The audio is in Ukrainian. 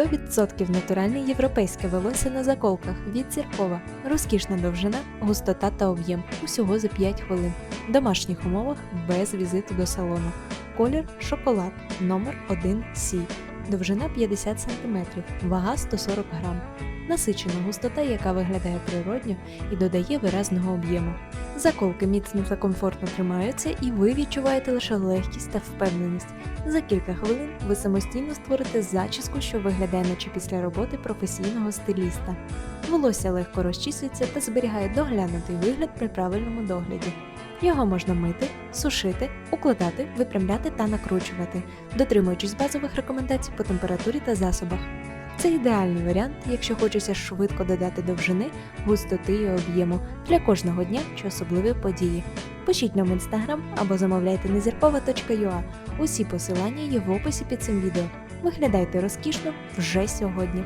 100% натуральне європейське волосся на заколках від зіркова, розкішна довжина, густота та об'єм усього за 5 хвилин. В домашніх умовах без візиту до салону. Колір шоколад, номер 1 С. Довжина 50 см, вага 140 грам. Насичена густота, яка виглядає природньо і додає виразного об'єму. Заколки міцно та комфортно тримаються, і ви відчуваєте лише легкість та впевненість. За кілька хвилин ви самостійно створите зачіску, що виглядає наче після роботи професійного стиліста. Волосся легко розчісується та зберігає доглянутий вигляд при правильному догляді. Його можна мити, сушити, укладати, випрямляти та накручувати, дотримуючись базових рекомендацій по температурі та засобах. Це ідеальний варіант, якщо хочеться швидко додати довжини, густоти і об'єму для кожного дня чи особливої події. Пишіть нам в інстаграм або замовляйте на зіркова.ua. Усі посилання є в описі під цим відео. Виглядайте розкішно вже сьогодні.